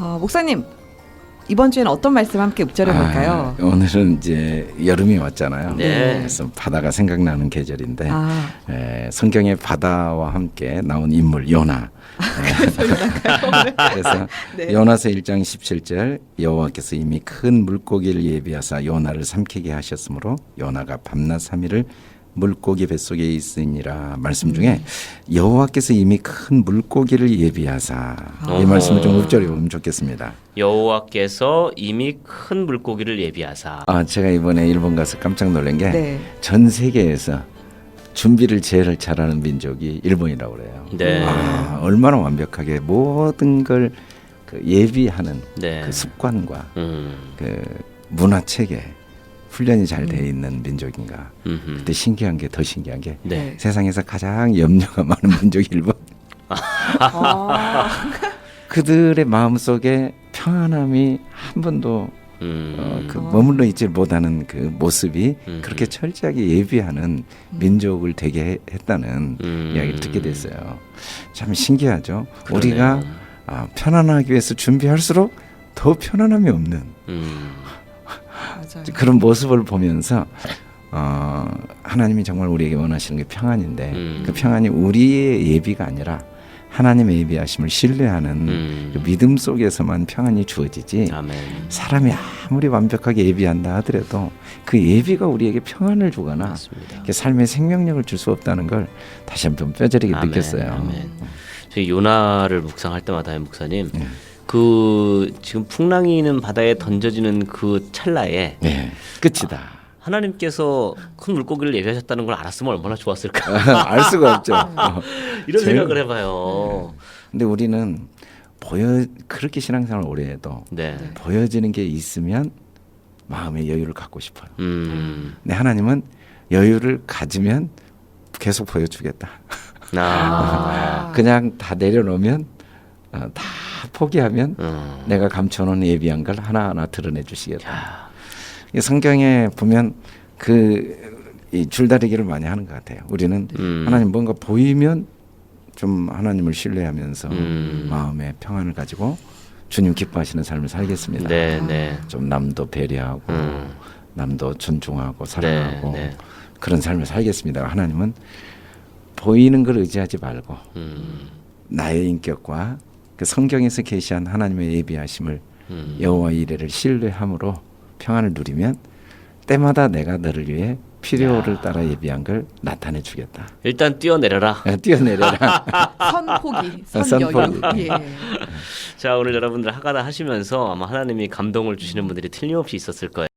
어, 목사님 이번 주에는 어떤 말씀 함께 읊조려 볼까요? 아, 오늘은 이제 여름이 왔잖아요. 네. 그래서 바다가 생각나는 계절인데 아, 에, 성경의 바다와 함께 나온 인물 요나. 에, 그래서 네. 요나서 1장 17절 여호와께서 이미 큰 물고기를 예비하사 요나를 삼키게 하셨으므로 요나가 밤낮 3일을 물고기 뱃속에 있으니라 말씀 중에 여호와께서 이미 큰 물고기를 예비하사 이. 말씀을 좀 읊조려 보면 좋겠습니다. 여호와께서 이미 큰 물고기를 예비하사 아 제가 이번에 일본 가서 깜짝 놀란 게 네. 전 세계에서 준비를 제일 잘하는 민족이 일본이라고 그래요. 네. 아, 얼마나 완벽하게 모든 걸 그 예비하는 네. 그 습관과 음. 그 문화 체계 훈련이 잘 돼 있는 민족인가. 음흠. 그때 신기한 게 더 신기한 게 네. 세상에서 가장 염려가 많은 민족이 일본. 아, 그들의 마음 속에 평안함이 한 번도 음. 어, 그 머물러 있지 못하는 그 모습이 음. 그렇게 철저하게 예비하는 민족을 되게 해- 했다는 음. 이야기를 듣게 됐어요. 참 신기하죠. 그러네요. 우리가 아, 편안하기 위해서 준비할수록 더 편안함이 없는 음. 맞아요. 그런 모습을 보면서 어, 하나님이 정말 우리에게 원하시는 게 평안인데 음. 그 평안이 우리의 예비가 아니라 하나님의 예비하심을 신뢰하는 음. 그 믿음 속에서만 평안이 주어지지 아멘. 사람이 아무리 완벽하게 예비한다 하더라도 그 예비가 우리에게 평안을 주거나 삶의 생명력을 줄 수 없다는 걸 다시 한번 뼈저리게 아멘, 느꼈어요. 아멘. 저희 요나를 묵상할 때마다 목사님 네. 그 지금 풍랑이는 바다에 던져지는 그 찰나에 네, 끝이다. 하나님께서 큰 물고기를 예비하셨다는 걸 알았으면 얼마나 좋았을까 알 수가 없죠. 어. 이런 제일- 생각을 해봐요. 근데 우리는 보여 그렇게 신앙생활 오래 해도 네. 보여지는 게 있으면 마음의 여유를 갖고 싶어요. 음. 근데 하나님은 여유를 가지면 계속 보여주겠다. 아. 아. 그냥 다 내려놓으면 어, 다 포기하면 음. 내가 감춰놓은 예비한 걸 하나하나 드러내 주시겠다. 야. 이 성경에 보면 그 이 줄다리기를 많이 하는 것 같아요. 우리는 음. 하나님 뭔가 보이면 좀 하나님을 신뢰하면서 음. 마음의 평안을 가지고 주님 기뻐하시는 삶을 살겠습니다. 네, 네. 좀 남도 배려하고 음. 남도 존중하고 사랑하고 네, 네. 그런 삶을 살겠습니다. 하나님은 보이는 걸 의지하지 말고 음. 나의 인격과 그 성경에서 계시한 하나님의 예비하심을 음. 여호와 이레를 신뢰함으로 평안을 누리면 때마다 내가 너를 위해 필요를 따라 예비한 걸 나타내 주겠다. 일단 뛰어내려라. 뛰어내려라. 선포기, 아, 선여유. 예. 자, 오늘 여러분들 하가다 하시면서 아마 하나님이 감동을 주시는 분들이 틀림없이 있었을 거예요.